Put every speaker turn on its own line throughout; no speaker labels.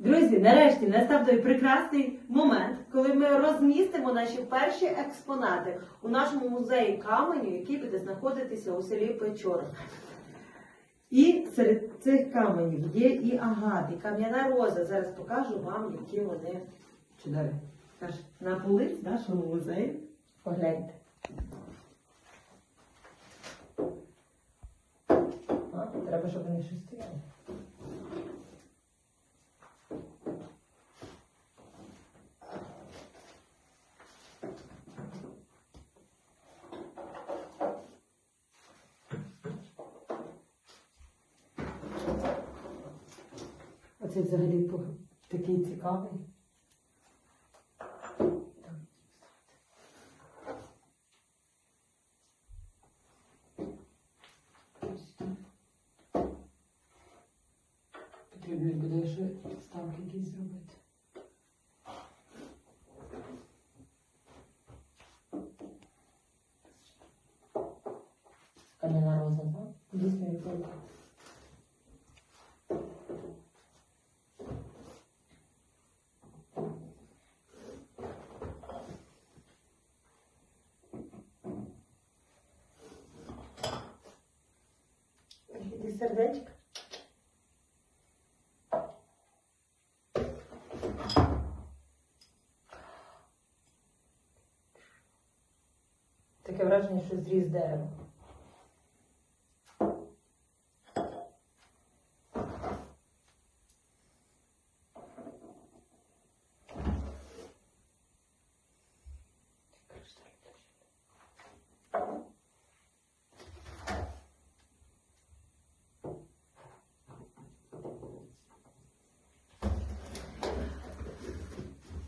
Друзі, нарешті настав той прекрасний момент, коли ми розмістимо наші перші експонати у нашому музеї каменю, який буде знаходитися у селі Печора. І серед цих каменів є і агат, і кам'яна роза. Зараз покажу вам, які вони чудові. На полиць нашого музею погляньте. А, треба, щоб вони щось стояли. Оце взагалі такий цікавий. Потрібно буде ще ставки якісь зробити. Кам'яна роза, так? Дійсно, як сердечко. Таке враження, що зріз дерева.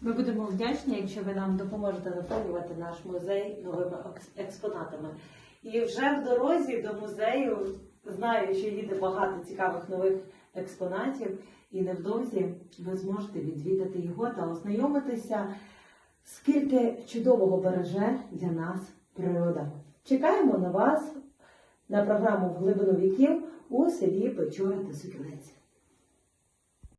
Ми будемо вдячні, якщо ви нам допоможете наповнювати наш музей новими експонатами. І вже в дорозі до музею знаю, що їде багато цікавих нових експонатів, і невдовзі ви зможете відвідати його та ознайомитися, скільки чудового береже для нас природа. Чекаємо на вас на програму в глибину віків у селі Печора та Сокілець.